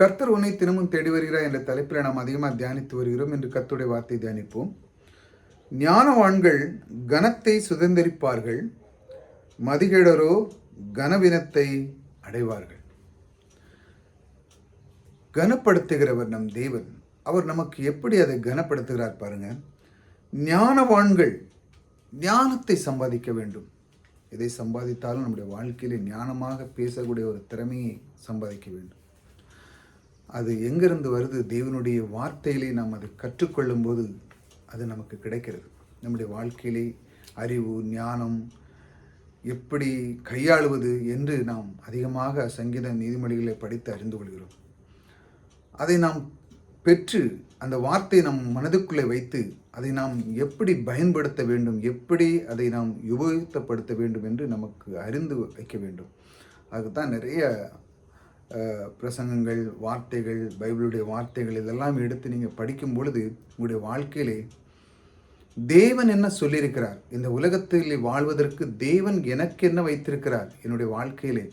கர்த்தர் உன்னை தினமும் தேடி வருகிறார் என்ற தலைப்பில் நாம் அதிகமாக தியானித்து வருகிறோம். என்று கர்த்தருடைய வார்த்தை தியானிப்போம். ஞானவான்கள் கனத்தை சுதந்திரிப்பார்கள். மதிகேடரோ கனவினத்தை அடைவார்கள். கனப்படுத்துகிறவர் நம் தேவன். அவர் நமக்கு எப்படி அதை கனப்படுத்துகிறார் பாருங்க. ஞானவான்கள் ஞானத்தை சம்பாதிக்க வேண்டும். எதை சம்பாதித்தாலும் நம்முடைய வாழ்க்கையில் ஞானமாக பேசக்கூடிய ஒரு திறமையை சம்பாதிக்க வேண்டும். அது எங்கிருந்து வருது? தேவனுடைய வார்த்தையிலே நாம் அதை கற்றுக்கொள்ளும் போது அது நமக்கு கிடைக்கிறது. நம்முடைய வாழ்க்கையிலே அறிவு ஞானம் எப்படி கையாளுவது என்று நாம் அதிகமாக சங்கீத நீதிமொழிகளை படித்து அறிந்து கொள்கிறோம். அதை நாம் பெற்று அந்த வார்த்தையை நம் மனதுக்குள்ளே வைத்து அதை நாம் எப்படி பயன்படுத்த வேண்டும்? எப்படி அதை நாம் உபயோகப்படுத்த வேண்டும் என்று நமக்கு அறிந்து வைக்க வேண்டும். அதுதான் நிறைய பிரசங்கங்கள் வார்த்தைகள் பைபிளுடைய வார்த்தைகள் இதெல்லாம் எடுத்து நீங்கள் படிக்கும் பொழுது உங்களுடைய வாழ்க்கையிலே தேவன் என்ன சொல்லியிருக்கிறார்? இந்த உலகத்தில் வாழ்வதற்கு தேவன் எனக்கு என்ன வைத்திருக்கிறார்? என்னுடைய வாழ்க்கையிலே.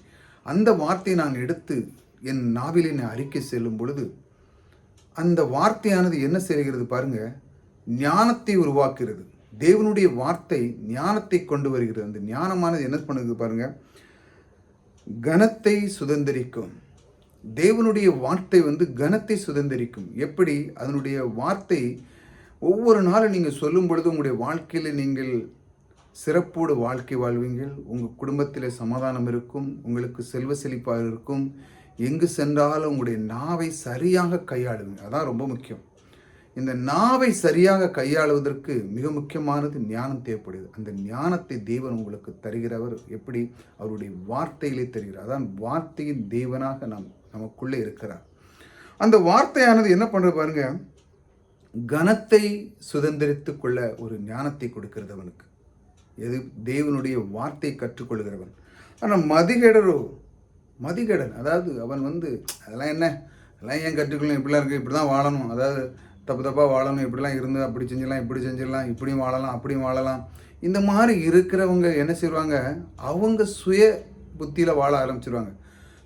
அந்த வார்த்தையை நான் எடுத்து என் நாவிலே நான் அறிக்கை செல்லும் பொழுது அந்த வார்த்தையானது என்ன செய்கிறது பாருங்க? ஞானத்தை உருவாக்குகிறது. தேவனுடைய வார்த்தை ஞானத்தை கொண்டு வருகிறது. அந்த ஞானமானது என்ன பண்ணுது பாருங்கள் கனத்தை சுதந்திரிக்கும். தேவனுடைய வார்த்தை வந்து கனத்தை சுதந்திரிக்கும். எப்படி? அதனுடைய வார்த்தை ஒவ்வொரு நாளும் நீங்கள் சொல்லும் பொழுது உங்களுடைய வாழ்க்கையில் நீங்கள் சிறப்போடு வாழ்க்கை வாழ்வீங்கள். உங்கள் குடும்பத்தில் சமாதானம் இருக்கும். உங்களுக்கு செல்வ செழிப்பாக இருக்கும். எங்கு சென்றாலும் உங்களுடைய நாவை சரியாக கையாளுங்க அதான் ரொம்ப முக்கியம். இந்த நாவை சரியாக கையாளுவதற்கு மிக முக்கியமானது ஞானம் தேவைப்படுது அந்த ஞானத்தை தேவன் உங்களுக்கு தருகிறவர். எப்படி? அவருடைய வார்த்தையிலே தருகிறார். அதான் வார்த்தையின் தேவனாக நாம் நமக்குள்ளே இருக்கிறார். அந்த வார்த்தையானது என்ன பண்ணுற பாருங்க? கனத்தை சுதந்திரித்து கொள்ள ஒரு ஞானத்தை கொடுக்கிறது அவனுக்கு. எது? தேவனுடைய வார்த்தை கற்றுக்கொள்கிறவன். ஆனால் மதிகேடரோ மதிகேடன் அதாவது அவன் வந்து அதெல்லாம் என்ன? அதெல்லாம் ஏன் கற்றுக்கொள்ளும் இப்படிலாம் இருக்குது இப்படி தான் வாழணும். அதாவது தப்பு தப்பாக வாழணும் இப்படிலாம் இருந்து அப்படி செஞ்சிடலாம் இப்படி செஞ்சிடலாம் இப்படியும் வாழலாம் அப்படியும் வாழலாம். இந்த மாதிரி இருக்கிறவங்க என்ன செய்வாங்க? அவங்க சுய புத்தியில் வாழ ஆரம்பிச்சிருவாங்க.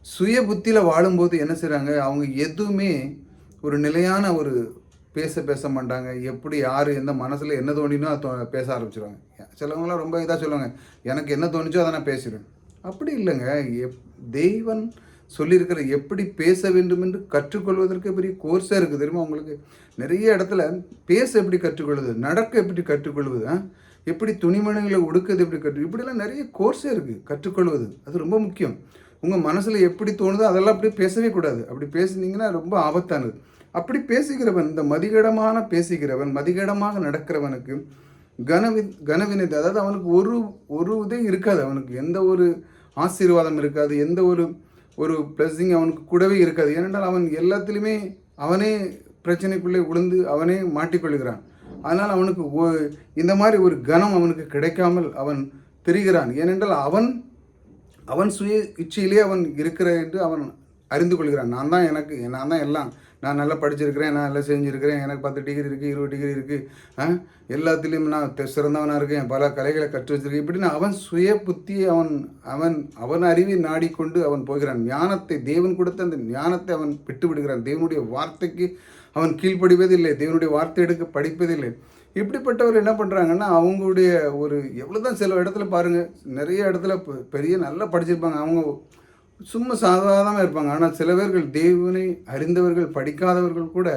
சுய புத்தியில் வாழும்போது என்ன செய்கிறாங்க அவங்க எதுவுமே ஒரு நிலையான ஒரு பேச பேச மாட்டாங்க. எப்படி யார் எந்த மனசில் என்ன தோணினோ அதை தோ- பேச ஆரம்பிச்சிருவாங்க. சிலவங்களாம் ரொம்ப இதாக சொல்லுவாங்க. எனக்கு என்ன தோணுச்சோ அதை நான் பேசிடுவேன். அப்படி இல்லைங்க. எப் தெய்வன் சொல்லியிருக்கிற எப்படி பேச வேண்டும் என்று கற்றுக்கொள்வதற்கு பெரிய கோர்ஸாக இருக்குது. தெரியுமா உங்களுக்கு? நிறைய இடத்துல பேச எப்படி கற்றுக்கொள்வது நடக்க எப்படி கற்றுக்கொள்வது ஆ? எப்படி துணிமணிகளை ஒடுக்கிறது எப்படி கற்று இப்படிலாம் நிறைய கோர்ஸே இருக்குது கற்றுக்கொள்வது. அது ரொம்ப முக்கியம். உங்கள் மனசில் எப்படி தோணுதோ அதெல்லாம் அப்படி பேசவே கூடாது. அப்படி பேசுனீங்கன்னா ரொம்ப ஆபத்தானது. அப்படி பேசுகிறவன் இந்த மதிகடமான பேசுகிறவன் மதிகடமாக நடக்கிறவனுக்கு கனவி கனவினது அதாவது அவனுக்கு ஒரு ஒரு இதே இருக்காது. அவனுக்கு எந்த ஒரு ஆசீர்வாதம் இருக்காது எந்த ஒரு ஒரு பிளஸ்ஸிங் அவனுக்கு கூடவே இருக்காது. ஏனென்றால் அவன் எல்லாத்துலேயுமே அவனே பிரச்சனைக்குள்ளே விழுந்து அவனே மாட்டிக்கொள்கிறான். அதனால் அவனுக்கு ஒ- இந்த மாதிரி ஒரு கனம் அவனுக்கு கிடைக்காமல் அவன் தெரிகிறான். ஏனென்றால் அவன் அவன் சுய இச்சையிலே அவன் இருக்கிற என்று அவன் அறிந்து கொள்கிறான். நான் தான் எனக்கு நான் தான் எல்லாம். நான் நல்லா படிச்சிருக்கிறேன் நான் நல்லா செஞ்சுருக்கிறேன் எனக்கு பத்து டிகிரி இருக்குது இருபது டிகிரி இருக்குது எல்லாத்துலேயும் நான் சிறந்தவனாக இருக்கேன். பல கலைகளை கற்று வச்சிருக்கேன். இப்படின்னு அவன் சுய புத்தி அவன் அவன் அவன் அறிவை நாடிக்கொண்டு அவன் போகிறான். ஞானத்தை தேவன் கொடுத்த அந்த ஞானத்தை அவன் விட்டு விடுகிறான் தேவனுடைய வார்த்தைக்கு அவன் கீழ்ப்படிவதில்லை. தேவனுடைய வார்த்தை எடுக்க படிப்பதில்லை. இப்படிப்பட்டவர் என்ன பண்ணுறாங்கன்னா அவங்களுடைய ஒரு எவ்வளோ தான் சில இடத்துல பாருங்கள் நிறைய இடத்துல பெரிய நல்லா படிச்சிருப்பாங்க. அவங்க சும்மா சாதாரணமாக இருப்பாங்க. ஆனால் சில பேர்கள் தேவனை அறிந்தவர்கள் படிக்காதவர்கள் கூட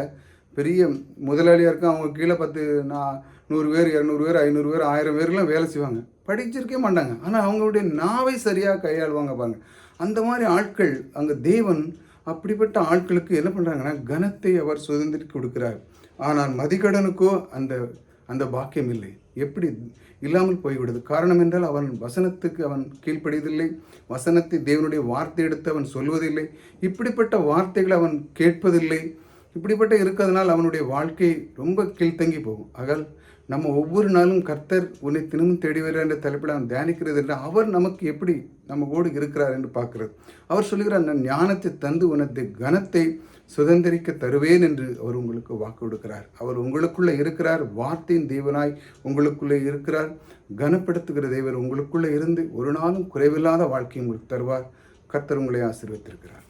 பெரிய முதலாளியாக இருக்க அவங்க கீழே பத்து நான் நூறு பேர் இரநூறு பேர் ஐநூறு பேர் ஆயிரம் பேர்லாம் வேலை செய்வாங்க. படிச்சிருக்கே மாட்டாங்க. ஆனால் அவங்களுடைய நாவை சரியாக கையாளுவாங்க பாருங்க. அந்த மாதிரி ஆட்கள் அங்கே தேவன் அப்படிப்பட்ட ஆட்களுக்கு என்ன பண்ணுறாங்கன்னா கனத்தை அவர் சுதந்திரிக்கு கொடுக்கிறார். ஆனால் மதிக்கடனுக்கோ அந்த அந்த பாக்கியம் இல்லை. எப்படி இல்லாமல் போய்விடுது. காரணம் என்றால் அவன் வசனத்துக்கு அவன் கீழ்ப்படியதில்லை வசனத்தை தேவனுடைய வார்த்தை எடுத்து அவன் சொல்வதில்லை. இப்படிப்பட்ட வார்த்தைகளை அவன் கேட்பதில்லை. இப்படிப்பட்ட இருக்கிறதுனால் அவனுடைய வாழ்க்கை ரொம்ப கீழ்த்தங்கி போகும். ஆகால் நம்ம ஒவ்வொரு நாளும் கர்த்தர் உன்னை தினமும் தேடி வர என்ற தலைப்பில் அவன் தியானிக்கிறது என்று அவர் நமக்கு எப்படி நம்ம கூட இருக்கிறார் என்று பார்க்கிறது. அவர் சொல்லுகிறார் நான் ஞானத்தை தந்து உனது கனத்தை சுதந்திரிக்க தருவேன் என்று அவர் உங்களுக்கு வாக்கு கொடுக்கிறார். அவர் உங்களுக்குள்ளே இருக்கிறார் வார்த்தையின் தேவனாய் உங்களுக்குள்ளே இருக்கிறார் கனப்படுத்துகிற தேவர் உங்களுக்குள்ளே இருந்து ஒரு நாளும் குறைவில்லாத வாழ்க்கையை உங்களுக்கு தருவார். கர்த்தர் உங்களை ஆசீர்வதித்திருக்கிறார்.